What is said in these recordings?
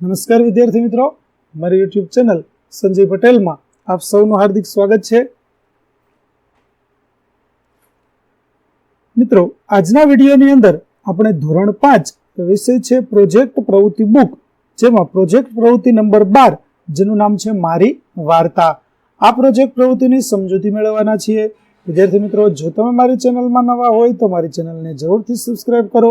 નમસ્કાર વિદ્યાર્થી મિત્રો. મારી યુટ્યુબ ચેનલ સંજય પટેલમાં આપ સૌનું હાર્દિક સ્વાગત છે. મિત્રો, આજના વિડીયોની અંદર આપણે ધોરણ પાંચ વિષય છે પ્રોજેક્ટ પ્રવૃત્તિ બુક જેમાં પ્રોજેક્ટ પ્રવૃત્તિ નંબર બાર, જેનું નામ છે મારી વાર્તા. આ પ્રોજેક્ટ પ્રવૃત્તિની સમજૂતી મેળવવાના છીએ. વિદ્યાર્થી મિત્રો, જો તમે મારી ચેનલમાં નવા હોય તો મારી ચેનલને જરૂરથી સબસ્ક્રાઈબ કરો.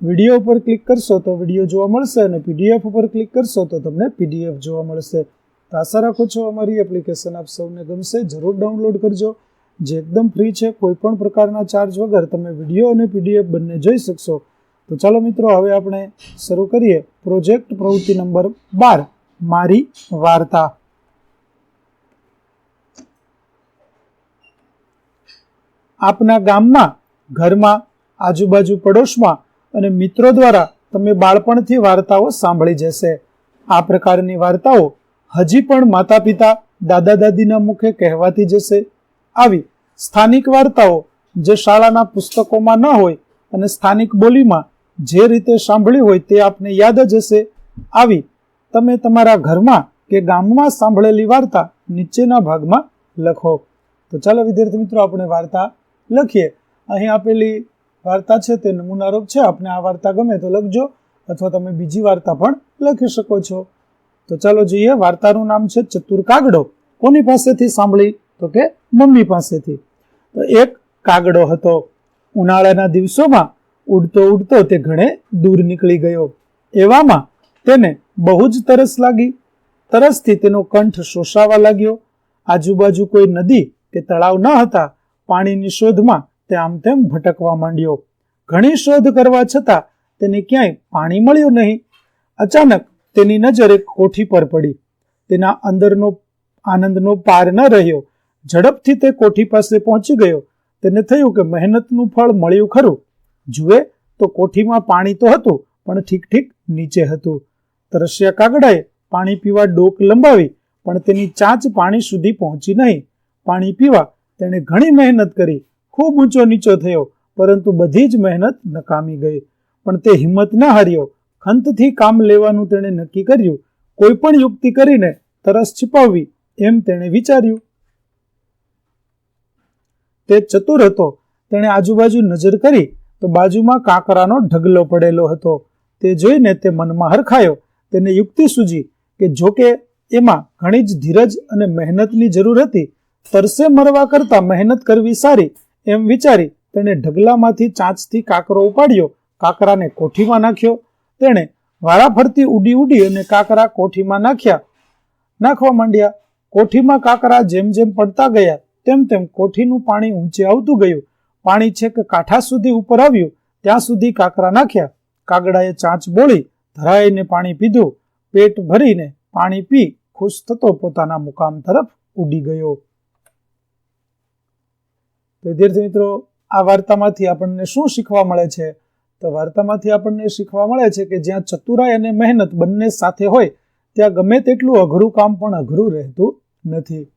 વીડિયો ઉપર ક્લિક કરશો તો વીડિયો જોવા મળશે અને પીડીએફ ઉપર ક્લિક કરશો તો તમને પીડીએફ જોવા મળશે. તો આશા રાખું છું અમારી એપ્લિકેશન આપ સૌને ગમશે. જરૂર ડાઉનલોડ કરજો. જે એકદમ ફ્રી છે, કોઈ પણ પ્રકારના ચાર્જ વગર તમે વીડિયો અને પીડીએફ બંને જોઈ શકશો. તો ચાલો મિત્રો, હવે આપણે શરૂ કરીએ. પ્રોજેક્ટ પ્રવૃત્તિ નંબર બાર, મારી વાર્તા. આપના ગામમાં ઘરમાં આજુબાજુ પડોશમાં અને મિત્રો દ્વારા તમે બાળપણથી વાર્તાઓ સાંભળી જશે. આ પ્રકારની વાર્તાઓ હજી પણ માતા પિતા દાદા દાદીના મુખે કહેવાતી જશે. આવી સ્થાનિક વાર્તાઓ જે શાળાના પુસ્તકોમાં ન હોય અને સ્થાનિક બોલીમાં જે રીતે સાંભળી હોય તે આપને યાદ જ હશે. આવી તમે તમારા ઘરમાં કે ગામમાં સાંભળેલી વાર્તા નીચેના ભાગમાં લખો. તો ચાલો વિદ્યાર્થી મિત્રો, આપણે વાર્તા લખીએ. અહીં આપેલી વાર્તા છે, તે નમૂનારૂપ છે. આપને આ વાર્તા ગમે તો લખજો, અથવા તમે બીજી વાર્તા પણ લખી શકો છો. તો ચાલો જોઈએ, વાર્તાનું નામ છે ચતુર કાગડો. કોની પાસેથી સાંભળી? તો કે મમ્મી પાસેથી. તો એક કાગડો હતો. ઉનાળાના દિવસોમાં ઉડતો ઉડતો તે ઘણે દૂર નીકળી ગયો. એવામાં તેને બહુ જ તરસ લાગી. તરસથી તેનો કંઠ શોષાવા લાગ્યો. આજુબાજુ કોઈ નદી કે તળાવ ન હતા. પાણીની શોધમાં તે આમ તેમ ભટકવા માંડ્યો. ઘણી શોધ કરવા છતાં તેને ક્યાંય પાણી મળ્યું નહીં. અચાનક તેની નજર એક કોઠી પર પડી. તેના અંદરનો આનંદનો પાર ન રહ્યો. ઝડપથી તે કોઠી પાસે પહોંચી ગયો. તેને થયું કે મહેનતનું ફળ મળ્યું ખરું. જુએ તો કોઠીમાં પાણી તો હતું, પણ ઠીક ઠીક નીચે હતું. તરસ્યા કાગડાએ પાણી પીવા ડોક લંબાવી, પણ તેની ચાંચ પાણી સુધી પહોંચી નહીં. પાણી પીવા તેણે ઘણી મહેનત કરી. ખૂબ ઊંચો નીચો થયો, પરંતુ બધી જ મહેનત નકામી ગઈ. પણ તે હિંમત ન હાર્યો. ખંતથી કામ લેવાનું તેણે નક્કી કર્યું. કોઈ પણ યુક્તિ કરીને તરસ છિપાવવી એમ તેણે વિચાર્યું. તે ચતુર હતો. તેણે આજુબાજુ નજર કરી તો બાજુમાં કાંકરાનો ઢગલો પડેલો હતો. તે જોઈને તે મનમાં હરખાયો. તેને યુક્તિ સૂજી કે જોકે એમાં ઘણી જ ધીરજ અને મહેનતની જરૂર હતી. તરસે મરવા કરતા મહેનત કરવી સારી એમ વિચારી તેણે ઢગલામાંથી ચાંચથી કાકરો ઉપાડ્યો, કાકરાને કોઠીમાં નાખ્યો. તેણે વારાફરતી ઉડી ઉડી અને કાકરા કોઠીમાં નાખ્યા. નાખવા માંડ્યા. કોઠીમાં કાકરા જેમ જેમ પડતા ગયા, તેમ તેમ કોઠીનું પાણી ઊંચે આવતું ગયું. પાણી છેક કાંઠા સુધી ઉપર આવ્યું. ત્યાં સુધી કાકરા નાખ્યા. કાગડાએ ચાંચ બોળી, ધરાઈને પાણી પીધું. પેટ ભરીને પાણી પી, ખુશ થતો પોતાના મુકામ તરફ ઉડી ગયો. વિદ્યાર્થી મિત્રો, આ વાર્તામાંથી આપણને શું શીખવા મળે છે? તો વાર્તામાંથી આપણને શીખવા મળે છે કે જ્યાં ચતુરાઈ અને મહેનત બંને સાથે હોય, ત્યાં ગમે તેટલું અઘરું કામ પણ અઘરું રહેતું નથી.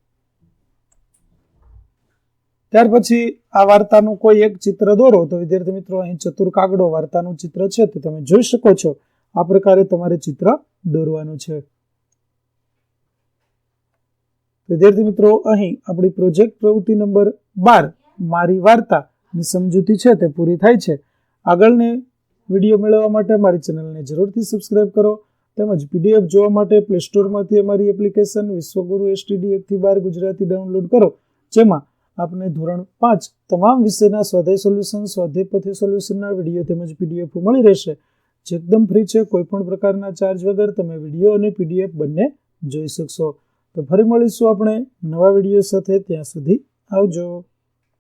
ત્યાર પછી આ વાર્તાનું કોઈ એક ચિત્ર દોરો. તો વિદ્યાર્થી મિત્રો, અહીં ચતુર કાગડો વાર્તાનું ચિત્ર છે. તે તમે જોઈ શકો છો. આ પ્રકારે તમારે ચિત્ર દોરવાનું છે. વિદ્યાર્થી મિત્રો, અહીં આપણી પ્રોજેક્ટ પ્રવૃત્તિ નંબર બાર મારી વાર્તાની સમજૂતી છે તે પૂરી થાય છે. આગળની વીડિયો મેળવવા માટે મારી ચેનલને જરૂરથી સબસ્ક્રાઇબ કરો તેમજ પીડીએફ જોવા માટે પ્લે સ્ટોરમાંથી અમારી એપ્લિકેશન વિશ્વગુરુ એસટીડી એકથી બાર ગુજરાતી ડાઉનલોડ કરો, જેમાં આપને ધોરણ પાંચ તમામ વિષયના સ્વાધ્યાય સોલ્યુશન સ્વાધ્યાય પથી સોલ્યુશનના વીડિયો તેમજ પીડીએફ મળી રહેશે. જે એકદમ ફ્રી છે કોઈપણ પ્રકારના ચાર્જ વગર તમે વીડિયો અને પીડીએફ બંને જોઈ શકશો. તો ફરી મળીશું આપણે નવા વીડિયો સાથે, ત્યાં સુધી આવજો.